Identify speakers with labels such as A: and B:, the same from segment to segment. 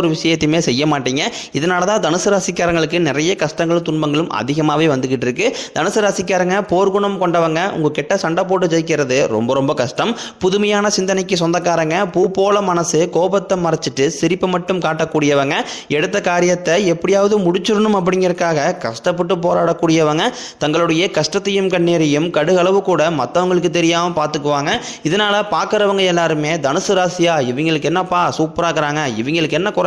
A: ஒரு விஷயத்தையுமே செய்ய மாட்டீங்க. இதனால தான் தனுசு ராசிக்காரங்களுக்கு நிறைய கஷ்டங்களும் துன்பங்களும் அதிகமாகவே வந்துக்கிட்டு இருக்கு. தனுசு ராசிக்காரங்க போர்க்குணம் கொண்டவங்க. உங்கள் கிட்ட சண்டை போட்டு ஜெயிக்கிறது ரொம்ப ரொம்ப கஷ்டம். புதுமையான சிந்தனைக்கு சொந்தக்காரங்க. பூ போல மனசு கோபத்தை மறைச்சிட்டு சிரிப்பை மட்டும் காட்டக்கூடியவங்க. எடுத்த காரியத்தை எப்படியாவது முடிச்சிடணும் அப்படிங்கிறக்காக கஷ்டப்பட்டு போராடக்கூடியவங்க. தங்களுடைய கஷ்டத்தையும் கண்ணீரையும் கடுகளவு கூட மற்றவங்களுக்கு தெரியாமல் பார்த்துக்குவாங்க இதனால பார்க்குறவங்க எல்லாருமே தனுசு ராசியா இவங்களுக்கு என்னப்பா சூப்பராக இருக்கிறாங்க இவங்களுக்கு என்ன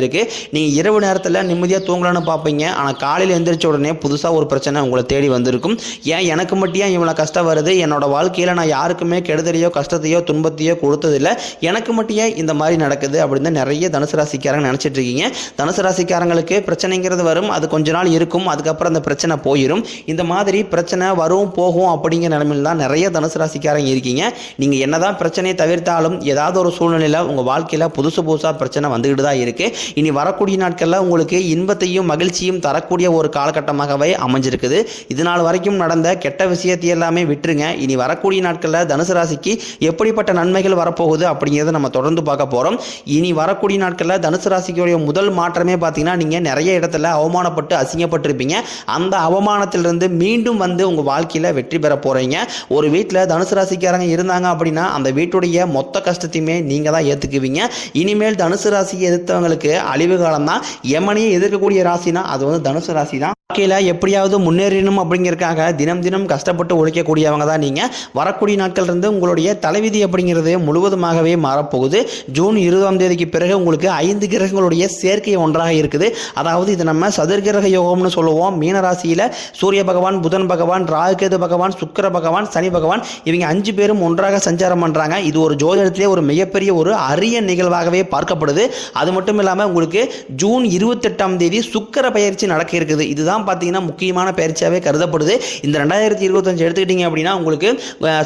A: இருக்குது நீங்கள் இரவு நேரத்தில் நிம்மதியாக தூங்கலான்னு பார்ப்பீங்க. ஆனால் காலையில் எந்திரிச்ச உடனே புதுசாக ஒரு பிரச்சனை உங்களை தேடி வந்திருக்கும். ஏன்? எனக்கு மட்டும் ஏன் இவ்வளோ கஷ்டம் வருது? என்னோட வாழ்க்கையில் நான் யாருக்குமே கெடுதலையோ கஷ்டத்தையோ துன்பத்தையோ கொடுத்ததில்ல. எனக்கு மட்டும் ஏன் இந்த மாதிரி நடக்குது? அப்படின்னு தான் நிறைய தனுசு ராசிக்காரங்க நினச்சிட்டு இருக்கீங்க. தனுசு ராசிக்காரங்களுக்கு பிரச்சனைங்கிறது வரும். அது கொஞ்ச நாள் இருக்கும். அதுக்கப்புறம் அந்த பிரச்சனை போயிடும் இந்த மாதிரி பிரச்சனை வரும் போகும் அப்படிங்கிற நிலைமையில் தான் நிறைய தனுசு ராசிக்காரங்க இருக்கீங்க. நீங்கள் என்னதான் பிரச்சனையை தவிர்த்தாலும் ஏதாவது ஒரு சூழ்நிலையில் உங்கள் வாழ்க்கையில் புதுசு புதுசாக பிரச்சனை வந்துக்கிட்டு தான் இருக்குது இனி வரக்கூடிய நாட்களில் உங்களுக்கு இன்பத்தையும் மகிழ்ச்சியும் தரக்கூடிய ஒரு காலகட்டமாகவே அமைஞ்சிருக்குது. இது நாள் வரைக்கும் நடந்த கெட்ட விஷயத்தை எல்லாமே விட்டுருங்க. இனி வரக்கூடிய நாட்களில் தனுசு ராசிக்கு எப்படிப்பட்ட நன்மைகள் வரப்போகுது அப்படிங்கிறத நம்ம தொடர்ந்து பார்க்க போகிறோம் இனி வரக்கூடிய நாட்களில் தனுசு ராசிக்குடைய முதல் மாற்றமே பார்த்தீங்கன்னா நீங்கள் நிறைய இடத்துல அவமானப்பட்டு அசிங்கப்பட்டிருப்பீங்க. அந்த அவமானத்திலிருந்து மீண்டும் வந்து உங்கள் வாழ்க்கையில் வெற்றி பெற போகிறீங்க ஒரு வீட்டில் தனுசு ராசிக்காரங்க இருந்தாங்க அப்படின்னா அந்த வீட்டுடைய மொத்த கஷ்டத்தையுமே நீங்கள் தான் ஏற்றுக்குவீங்க இனிமேல் தனுசு ராசியை எதிர்த்தவங்களுக்கு அழிவு காலம் தான் எமனையே எதிர்க்கக்கூடிய ராசினா அது வந்து தனுசு ராசி தான் வாழ்க்கையில் எப்படியாவது முன்னேறணும் அப்படிங்கிறதுக்காக தினம் தினம் கஷ்டப்பட்டு உழைக்கக்கூடியவங்க தான் நீங்கள் வரக்கூடிய நாட்கள் இருந்து உங்களுடைய தலைவிதி அப்படிங்கிறது முழுவதுமாகவே மாறப்போகுது. ஜூன் இருபதாம் தேதிக்கு பிறகு உங்களுக்கு ஐந்து கிரகங்களுடைய சேர்க்கை ஒன்றாக இருக்குது. அதாவது இது நம்ம சதுர்கிரக யோகம்னு சொல்லுவோம். மீனராசியில் சூரிய பகவான் புதன் பகவான் ராகுகேது பகவான் சுக்கிர பகவான் சனி பகவான் இவங்க அஞ்சு பேரும் ஒன்றாக சஞ்சாரம் பண்ணுறாங்க இது ஒரு ஜோதிடத்திலே ஒரு மிகப்பெரிய ஒரு அரிய நிகழ்வாகவே பார்க்கப்படுது. அது மட்டும் இல்லாமல் உங்களுக்கு ஜூன் இருபத்தெட்டாம் தேதி சுக்கர பயிற்சி நடக்க இருக்குது. இதுதான் பார்த்தீங்கன்னா முக்கியமான பயிற்சியாகவே கருதப்படுது. இந்த ரெண்டாயிரத்தி இருபத்தஞ்சு எடுத்துக்கிட்டீங்க அப்படின்னா உங்களுக்கு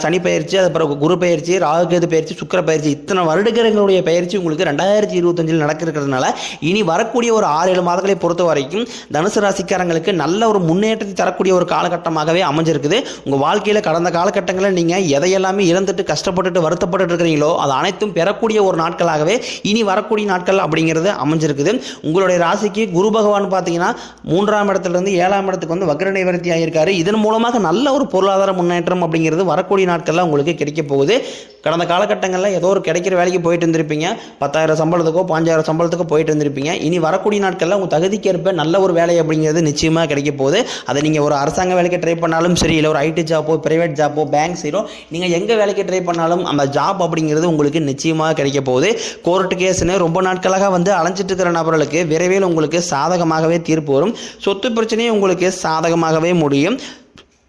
A: சனி பயிற்சி அதுக்கப்புறம் குரு பயிற்சி ராகுகேது பயிற்சி சுக்கர பயிற்சி இத்தனை வருடகிரகங்களுடைய பயிற்சி உங்களுக்கு ரெண்டாயிரத்தி இருபத்தஞ்சில் நடக்கிறதுனால இனி வரக்கூடிய ஒரு ஆறு ஏழு மாதங்களை பொறுத்த வரைக்கும் தனுசு ராசிக்காரங்களுக்கு நல்ல ஒரு முன்னேற்றத்தை தரக்கூடிய ஒரு காலகட்டமாகவே அமைஞ்சிருக்குது. உங்கள் வாழ்க்கையில் கடந்த காலகட்டங்களில் நீங்கள் எதையெல்லாமே இழந்துட்டு கஷ்டப்பட்டுட்டு வருத்தப்பட்டுட்டு இருக்கிறீங்களோ அது அனைத்தும் பெறக்கூடிய ஒரு நாட்களாகவே இனி வரக்கூடிய நாட்கள் அப்படிங்கிறது அமைஞ்சிருக்குது. உங்களுடைய ராசிக்கு குரு பகவான் பார்த்தீங்கன்னா மூன்றாம் இடத்துல வந்து ஏழாம் இடத்துக்கு வந்து வக்ர நிவர்த்தி ஆகியிருக்காரு இதன் மூலமாக நல்ல ஒரு பொருளாதார முன்னேற்றம் அப்படிங்கிறது வரக்கூடிய நாட்களில் உங்களுக்கு கிடைக்க போகுது. கடந்த காலகட்டங்களில் ஏதோ ஒரு கிடைக்கிற வேலைக்கு போயிட்டு இருந்திருப்பீங்க. பத்தாயிரம் சம்பளத்துக்கோ பாஞ்சாயிரம் சம்பளத்துக்கோ போயிட்டு இருந்திருப்பீங்க. இனி வரக்கூடிய நாட்களில் உங்கள் தகுதிக்கேற்ப நல்ல ஒரு வேலை அப்படிங்கிறது நிச்சயமாக கிடைக்க போகுது. அதை நீங்கள் ஒரு அரசாங்க வேலைக்கு ட்ரை பண்ணாலும் சரி இல்லை ஒரு ஐடி ஜாப்போ பிரைவேட் ஜாப்போ பேங்க் சைடோ நீங்கள் எங்கே வேலைக்கு ட்ரை பண்ணாலும் அந்த ஜாப் அப்படிங்கிறது உங்களுக்கு நிச்சயமாக கிடைக்க போகுது. கோர்ட்டு கேஸ்னு ரொம்ப நாட்களாக வந்து அலைஞ்சிட்டு இருக்கிற நபர்களுக்கு விரைவில் உங்களுக்கு சாதகமாகவே தீர்ப்பு வரும். சொத்து பிரச்சனையும் உங்களுக்கு சாதகமாகவே முடியும்.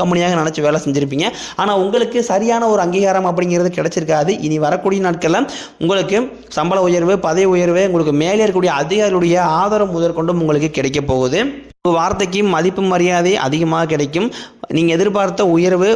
A: கம்பெனியாக நினச்சி வேலை செஞ்சுருப்பீங்க. ஆனால் உங்களுக்கு சரியான ஒரு அங்கீகாரம் அப்படிங்கிறது கிடைச்சிருக்காது. இனி வரக்கூடிய நாட்களில் உங்களுக்கு சம்பள உயர்வு பதவி உயர்வு உங்களுக்கு மேலே இருக்கக்கூடிய அதிகாரிகளுடைய ஆதரவு முதற்கொண்டும் உங்களுக்கு கிடைக்க போகுது. வார்த்தைக்கு மதிப்பு மரியாதை அதிகமாக கிடைக்கும். நீங்கள் எதிர்பார்த்த உயர்வு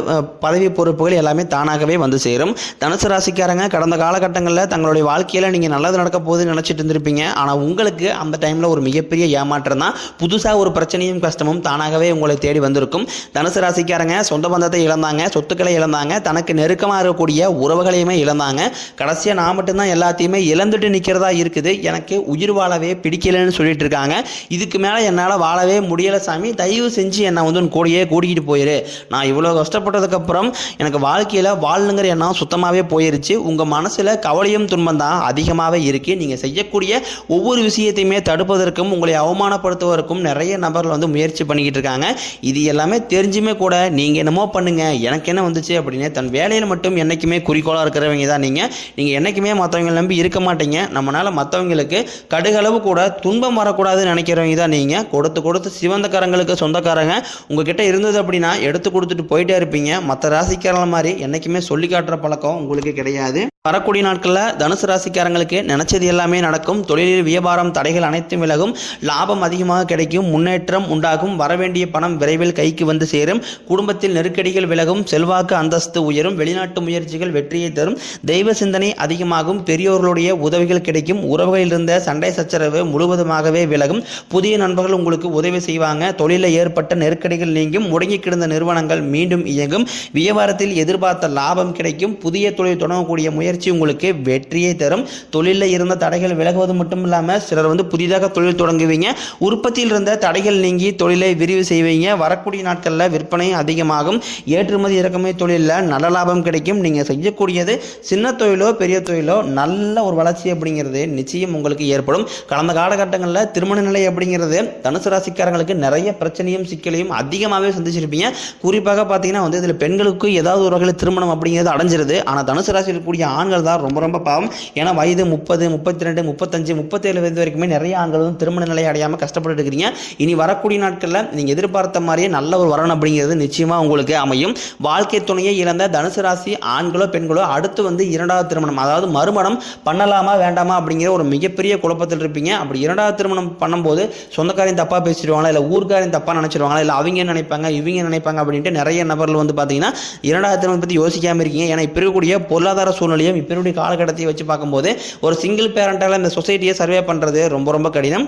A: பதவி பொறுப்புகள் எல்லாமே தானாகவே வந்து சேரும். தனுசு ராசிக்காரங்க கடந்த காலகட்டங்களில் தங்களுடைய வாழ்க்கையில் நீங்கள் நல்லது நடக்க போகுதுன்னு நினச்சிட்டு இருந்திருப்பீங்க. ஆனால் உங்களுக்கு அந்த டைமில் ஒரு மிகப்பெரிய ஏமாற்றம் தான். புதுசாக ஒரு பிரச்சனையும் கஷ்டமும் தானாகவே உங்களை தேடி வந்திருக்கும். தனுசு ராசிக்காரங்க சொந்த பந்தத்தை இழந்தாங்க சொத்துக்களை இழந்தாங்க தனக்கு நெருக்கமாக இருக்கக்கூடிய உறவுகளையுமே இழந்தாங்க. கடைசியாக நான் மட்டும்தான் எல்லாத்தையுமே இழந்துட்டு நிற்கிறதா இருக்குது. எனக்கு உயிர் வாழவே பிடிக்கலைன்னு சொல்லிட்டு இருக்காங்க. இதுக்கு மேலே என்னால் வாழவே முடியலை சாமி. தயவு செஞ்சு என்னை வந்து கூடையே கூட்டிகிட்டு போய் போயிரு. நான் இவ்வளோ கஷ்டப்பட்டதுக்கப்புறம் எனக்கு வாழ்க்கையில் வாழணுங்கிற எண்ணம் சுத்தமாகவே போயிருச்சு. உங்கள் மனசில் கவலையும் துன்பம் தான் அதிகமாகவே இருக்குது நீங்கள் செய்யக்கூடிய ஒவ்வொரு விஷயத்தையுமே தடுப்பதற்கும் உங்களை அவமானப்படுத்துவதற்கும் நிறைய நபர்கள் வந்து முயற்சி பண்ணிக்கிட்டு இருக்காங்க. இது எல்லாமே தெரிஞ்சுமே கூட நீங்கள் என்னமோ பண்ணுங்கள் எனக்கு என்ன வந்துச்சு அப்படின்னு தன் வேலையில் மட்டும் என்றைக்குமே குறிக்கோளாக இருக்கிறவங்க தான் நீங்கள் நீங்கள் என்றைக்குமே மற்றவங்களை நம்பி இருக்க மாட்டீங்க. நம்மளால் மற்றவங்களுக்கு கடுகளவு கூட துன்பம் வரக்கூடாதுன்னு நினைக்கிறவங்க தான் நீங்கள் கொடுத்து கொடுத்து சிவந்தக்காரங்களுக்கு சொந்தக்காரங்க. உங்ககிட்ட இருந்தது அப்படின்னா எடுத்து கொடுத்துட்டு போயிட்டே இருப்பீங்க. மற்ற ராசிக்காரங்கள மாதிரி என்றைக்குமே சொல்லி காட்டுற பழக்கம் உங்களுக்கு கிடையாது. வரக்கூடிய நாட்களில் தனுசு ராசிக்காரங்களுக்கு நினைச்சது எல்லாமே நடக்கும். தொழிலில் வியாபாரம் தடைகள் அனைத்தும் விலகும். லாபம் அதிகமாக கிடைக்கும். முன்னேற்றம் உண்டாகும். வரவேண்டிய பணம் விரைவில் கைக்கு வந்து சேரும். குடும்பத்தில் நெருக்கடிகள் விலகும். செல்வாக்கு அந்தஸ்து உயரும். வெளிநாட்டு முயற்சிகள் வெற்றியை தரும். தெய்வ சிந்தனை அதிகமாகும். பெரியோர்களுடைய உதவிகள் கிடைக்கும். உறவுகளில் இருந்த சண்டை சச்சரவு முழுவதுமாகவே விலகும். புதிய நண்பர்கள் உங்களுக்கு உதவி செய்வாங்க. தொழிலில் ஏற்பட்ட நெருக்கடிகள் நீங்கும். முடங்கி கிடந்த நிறுவனங்கள் மீண்டும் இயங்கும். வியாபாரத்தில் எதிர்பார்த்த லாபம் கிடைக்கும். புதிய தொழில் தொடங்கக்கூடிய முயற்சி உங்களுக்கு வெற்றியை தரும். தொழிலில் இருந்த தடைகள் விலகுவது மட்டும் இல்லாமல் சிலர் வந்து புதிதாக தொழில் தொடங்குவீங்க. உற்பத்தியில் இருந்த தடைகள் நீங்கி தொழிலை விரிவு செய்வீங்க. வரக்கூடிய நாட்களில் விற்பனை அதிகமாகும். ஏற்றுமதி இறக்குமதி தொழிலில் நல்ல லாபம் கிடைக்கும். நீங்கள் செய்யக்கூடியது சின்ன தொழிலோ பெரிய தொழிலோ நல்ல ஒரு வளர்ச்சி அப்படிங்கிறது நிச்சயம் உங்களுக்கு ஏற்படும். கடந்த காலகட்டங்களில் திருமண நிலை அப்படிங்கிறது தனுசு ராசிக்காரங்களுக்கு நிறைய பிரச்சனையும் சிக்கலையும் அதிகமாகவே சந்திச்சிருப்பீங்க. குறிப்பாக பார்த்தீங்கன்னா வந்து இதில் பெண்களுக்கு ஏதாவது ஒரு வகையில் திருமணம் அப்படிங்கிறது அடைஞ்சிருது. ஆனால் தனுசு ராசியில் இருக்கக்கூடிய ஆண்கள் தான் ரொம்ப ரொம்ப பாவம். ஏன்னா வயது முப்பது முப்பத்தி ரெண்டு முப்பத்தஞ்சு முப்பத்தேழு வயது வரைக்குமே நிறைய ஆண்கள் வந்து திருமண நிலையை அடையாமல் கஷ்டப்பட்டு இருக்கிறீங்க. இனி வரக்கூடிய நாட்களில் நீங்கள் எதிர்பார்த்த மாதிரியே நல்ல ஒரு வரணும் அப்படிங்கிறது நிச்சயமாக உங்களுக்கு அமையும். வாழ்க்கை துணையை இழந்த தனுசு ராசி ஆண்களோ பெண்களோ அடுத்து வந்து இரண்டாவது திருமணம் அதாவது மறுமணம் பண்ணலாமா வேண்டாமா அப்படிங்கிற ஒரு மிகப்பெரிய குழப்பத்தில் இருப்பீங்க. அப்படி இரண்டாவது திருமணம் பண்ணும்போது சொந்தக்காரையும் தப்பாக பேசிடுவாங்களா இல்லை ஊர்க்காரையும் தப்பாக நினச்சிடுவாங்களா இல்லை அவங்க நினைப்பாங்க இவங்க நினைப்பாங்க அப்படின்ட்டு நிறைய நபர்கள் வந்து பார்த்தீங்கன்னா இரண்டாயிரத்தி திருமணம் பற்றி யோசிக்காமல் இருக்கீங்க. ஏன்னா இப்போ இருக்கக்கூடிய பொருளாதார சூழ்நிலையும் இப்போ இருக்கக்கூடிய காலகட்டத்தை வச்சு பார்க்கும்போது ஒரு சிங்கிள் பேரண்டால் இந்த சொசைட்டியை சர்வே பண்ணுறது ரொம்ப ரொம்ப கடினம்.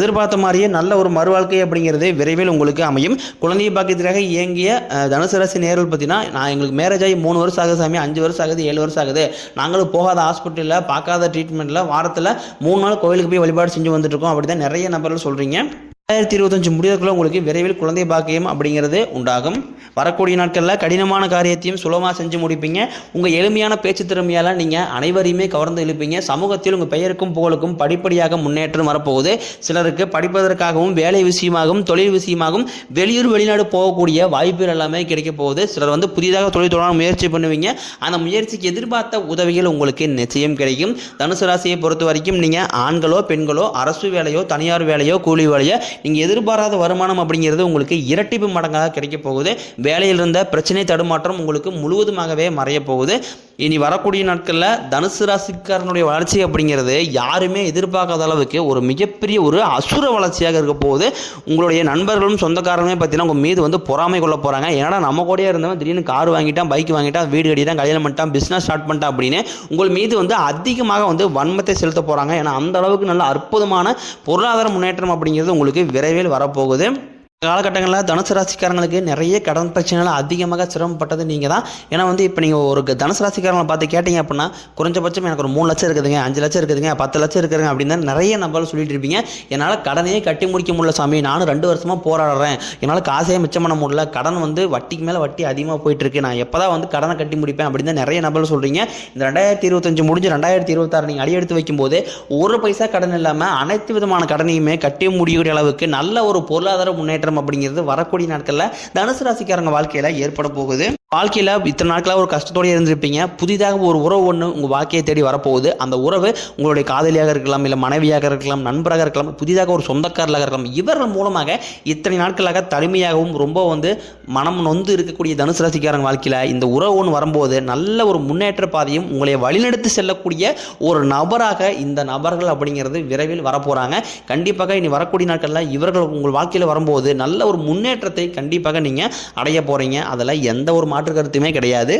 A: எதிர்பார்த்த மாதிரியே நல்ல ஒரு மறுவாழ்க்கை அப்படிங்கிறது விரைவில் உங்களுக்கு அமையும். குழந்தை பாக்கியத்திற்காக இயங்கிய தனுசு ராசி நேரில் பார்த்தீங்கன்னா நான் எங்களுக்கு மேரேஜ் ஆகி மூணு வருஷம் ஆகுது சாமி அஞ்சு வருஷம் ஆகுது ஏழு வருஷம் ஆகுது. நாங்களும் போகாத ஹாஸ்பிட்டலில் பார்க்காத ட்ரீட்மெண்ட்டில் வாரத்தில் மூணு நாள் கோயிலுக்கு போய் வழிபாடு செஞ்சு வந்துட்டு இருக்கோம் அப்படி தான் நிறைய நபர்கள் சொல்கிறீங்க ரெண்டாயிரத்தி இருபத்தஞ்சு முடியறதுக்குள்ள உங்களுக்கு விரைவில் குழந்தை பாக்கியம் அப்படிங்கிறது உண்டாகும். வரக்கூடிய நாட்களில் கடினமான காரியத்தையும் சுலபமாக செஞ்சு முடிப்பீங்க. உங்கள் எளிமையான பேச்சு திறமையால் நீங்கள் அனைவரையுமே கவர்ந்து இழுப்பீங்க. சமூகத்தில் உங்கள் பெயருக்கும் புகழுக்கும் படிப்படியாக முன்னேற்றம் வரப்போகுது. சிலருக்கு படிப்பதற்காகவும் வேலை விஷயமாகவும் தொழில் விஷயமாகவும் வெளியூர் வெளிநாடு போகக்கூடிய வாய்ப்புகள் எல்லாமே கிடைக்க போகுது. சிலர் வந்து புதிதாக தொழில் தொடர முயற்சி பண்ணுவீங்க. அந்த முயற்சிக்கு எதிர்பார்த்த உதவிகள் உங்களுக்கு நிச்சயம் கிடைக்கும். தனுசு ராசியை பொறுத்த வரைக்கும் நீங்கள் ஆண்களோ பெண்களோ அரசு வேலையோ தனியார் வேலையோ கூலி வேலையோ நீங்கள் எதிர்பாராத வருமானம் அப்படிங்கிறது உங்களுக்கு இரட்டிப்பு மடங்காக கிடைக்க போகுது. வேலையில் இருந்த பிரச்சனை தடுமாற்றம் உங்களுக்கு முழுவதுமாகவே மறைய போகுது. இனி வரக்கூடிய நாட்களில் தனுசு ராசிக்காரனுடைய வளர்ச்சி அப்படிங்கிறது யாருமே எதிர்பார்க்காத அளவுக்கு ஒரு மிகப்பெரிய ஒரு அசுர வளர்ச்சியாக இருக்க போகுது. உங்களுடைய நண்பர்களும் சொந்தக்காரங்களும் பார்த்தீங்கன்னா உங்கள் மீது வந்து பொறாமை கொள்ள போகிறாங்க ஏன்னா நம்ம கூடயே இருந்தவன் திடீர்னு கார் வாங்கிட்டான் பைக் வாங்கிட்டான் வீடு கட்டிட்டான் கல்யாணம் பண்ணிட்டான் பிஸ்னஸ் ஸ்டார்ட் பண்ணிட்டான் அப்படின்னு உங்கள் மீது வந்து அதிகமாக வந்து வன்மத்தை செலுத்த போகிறாங்க ஏன்னா அந்த அளவுக்கு நல்ல அற்புதமான பொருளாதார முன்னேற்றம் அப்படிங்கிறது உங்களுக்கு விரைவில் வரப்போகுது. காலகட்டங்களில் தனுசு ராசிக்காரங்களுக்கு நிறைய கடன் பிரச்சனைகள் அதிகமாக சிரமப்பட்டது நீங்கள் தான் ஏன்னா வந்து இப்போ நீங்கள் ஒரு தனுசு ராசிக்காரங்களை பார்த்து கேட்டீங்க அப்படின்னா குறைஞ்சபட்சம் எனக்கு ஒரு மூணு லட்சம் இருக்குதுங்க அஞ்சு லட்சம் இருக்குதுங்க பத்து லட்சம் இருக்குதுங்க அப்படின்னு தான் நிறைய நம்பர் சொல்லிட்டு இருப்பீங்க. என்னால் கடனையே கட்டி முடிக்க முடியல சாமி. நானும் ரெண்டு வருஷமாக போராடுறேன். என்னால் காசையே மிச்சம் பண்ண முடியல. கடன் வந்து வட்டிக்கு மேலே வட்டி அதிகமாக போயிட்டுருக்கு. நான் எப்போ தான் வந்து கடனை கட்டி முடிப்பேன் அப்படின்னு தான் நிறைய நபர்கள் சொல்கிறீங்க இந்த ரெண்டாயிரத்தி இருபத்தஞ்சு முடிஞ்சு ரெண்டாயிரத்தி இருபத்தாறு நீங்கள் அடி எடுத்து வைக்கும்போது ஒரு பைசா கடன் இல்லாமல் அனைத்து விதமான கடனையுமே கட்டி முடியக்கூடிய அளவுக்கு நல்ல ஒரு பொருளாதார முன்னேற்றம் அப்படிங்கிறது வரக்கூடிய நாட்களில் தனுசு ராசிக்காரங்க வாழ்க்கையில் ஏற்பட போகுது. வாழ்க்கையில் இத்தனை நாட்களாக ஒரு கஷ்டத்தோடு இருந்திருப்பீங்க. புதிதாக ஒரு உறவு ஒன்று உங்கள் வாழ்க்கையை தேடி வரப்போகுது. அந்த உறவு உங்களுடைய காதலியாக இருக்கலாம் இல்லை மனைவியாக இருக்கலாம் நண்பராக இருக்கலாம் புதிதாக ஒரு சொந்தக்காரலாக இருக்கலாம் இவர்கள் மூலமாக இத்தனை நாட்களாக தனிமையாகவும் ரொம்ப வந்து மனம் நொந்து இருக்கக்கூடிய தனுசு ராசிக்காரங்க வாழ்க்கையில் இந்த உறவு ஒன்று வரும்போது நல்ல ஒரு முன்னேற்ற பாதையும் உங்களை வழிநடத்தி செல்லக்கூடிய ஒரு நபராக இந்த நபர்கள் அப்படிங்கிறது விரைவில் வரப்போகிறாங்க கண்டிப்பாக இனி வரக்கூடிய நாட்களில் இவர்கள் உங்கள் வாழ்க்கையில் வரும்போது நல்ல ஒரு முன்னேற்றத்தை கண்டிப்பாக நீங்கள் அடைய போகிறீங்க அதில் எந்த ஒரு மாற்று கருத்துமே கிடையாது.